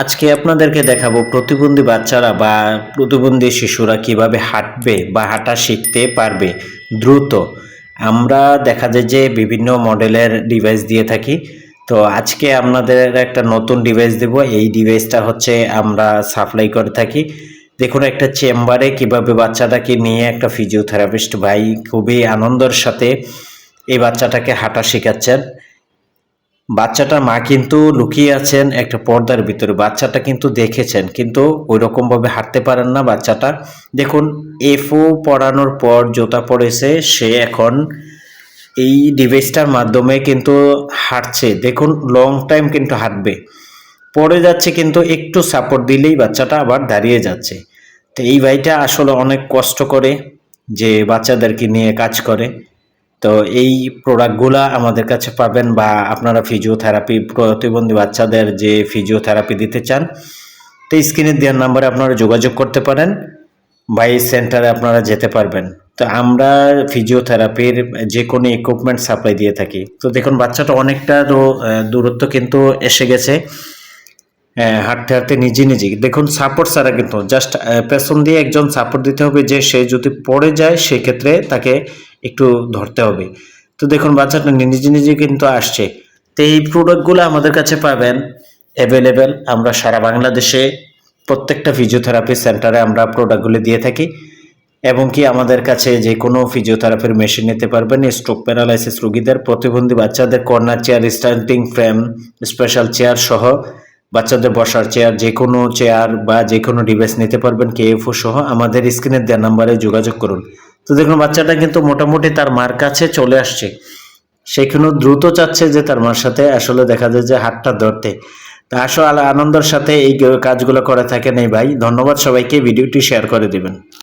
আজকে আপনাদেরকে দেখাবো প্রতিবন্ধী বাচ্চারা বা প্রতিবন্ধী শিশুরা কীভাবে হাঁটবে বা হাঁটা শিখতে পারবে দ্রুত। আমরা দেখা যায় যে বিভিন্ন মডেলের ডিভাইস দিয়ে থাকি। তো আজকে আপনাদের একটা নতুন ডিভাইস দেব। এই ডিভাইসটা হচ্ছে আমরা সাপ্লাই করে থাকি। দেখুন, একটা চেম্বারে কীভাবে বাচ্চাটাকে নিয়ে একটা ফিজিওথেরাপিস্ট ভাই খুবই আনন্দের সাথে এই বাচ্চাটাকে হাঁটা শেখাচ্ছেন। বাচ্চাটার মা কিন্তু লুকিয়ে আছেন একটা পর্দার ভিতরে। বাচ্চাটা কিন্তু দেখেছেন, কিন্তু ওই রকমভাবে হাঁটতে পারেন না বাচ্চাটা। দেখুন এফও পড়ানোর পর জোতা পড়েছে সে এখন এই ডিভাইসটার মাধ্যমে কিন্তু হাঁটছে। দেখুন লং টাইম কিন্তু হাঁটবে। পড়ে যাচ্ছে কিন্তু একটু সাপোর্ট দিলেই বাচ্চাটা আবার দাঁড়িয়ে যাচ্ছে। তো এই ভাইটা আসলে অনেক কষ্ট করে যে বাচ্চাদেরকে নিয়ে কাজ করে। তো এই প্রোডাক্টগুলা আমাদের কাছে পাবেন বা আপনারা ফিজিওথেরাপি প্রতিবন্ধী বাচ্চাদের যে ফিজিওথেরাপি দিতে চান, তো স্ক্রিনে দেওয়ার নাম্বারে আপনারা যোগাযোগ করতে পারেন, বা এই সেন্টারে আপনারা যেতে পারবেন। তো আমরা ফিজিওথেরাপির যে কোনো ইকুইপমেন্ট সাপ্লাই দিয়ে থাকি। তো দেখুন, বাচ্চাটা অনেকটা দূরত্ব কিন্তু এসে গেছে হাঁটতে হাঁটতে নিজে নিজে। দেখুন সাপোর্ট ছাড়া কিন্তু জাস্ট পেছন দিয়ে একজন সাপোর্ট দিতে হবে যে সে যদি পড়ে যায়, সেক্ষেত্রে তাকে একটু ধরতে হবে। তো দেখুন বাচ্চাটা নিজে নিজে কিন্তু আসছে। তো এই প্রোডাক্টগুলো আমাদের কাছে পাবেন অ্যাভেলেবেল আমরা সারা বাংলাদেশে প্রত্যেকটা ফিজিওথেরাপি সেন্টারে আমরা প্রোডাক্টগুলো দিয়ে থাকি। এবং কি আমাদের কাছে যে কোনো ফিজিওথেরাপির মেশিন নিতে পারবেন স্ট্রোক প্যারালাইসিস রোগীদের, প্রতিবন্ধী বাচ্চাদের corner chair standing frame special chair সহ বাচ্চাদের বসার চেয়ার যে কোনো চেয়ার বা যে কোনো ডিভাইস নিতে পারবেন কে কেএফও সহ আমাদের স্ক্রিনের দেওয়া নাম্বারে যোগাযোগ করুন। তো দেখুন, বাচ্চাটা কিন্তু মোটামুটি তার মার কাছে চলে আসছে। সেখানেও দ্রুত চাচ্ছে যে তার মার সাথে আসলে দেখা যায় যে হাতটা ধরতে। তা আসলে আনন্দের সাথে এই কাজগুলো করে থাকেন এই ভাই। ধন্যবাদ সবাইকে, ভিডিওটি শেয়ার করে দিবেন।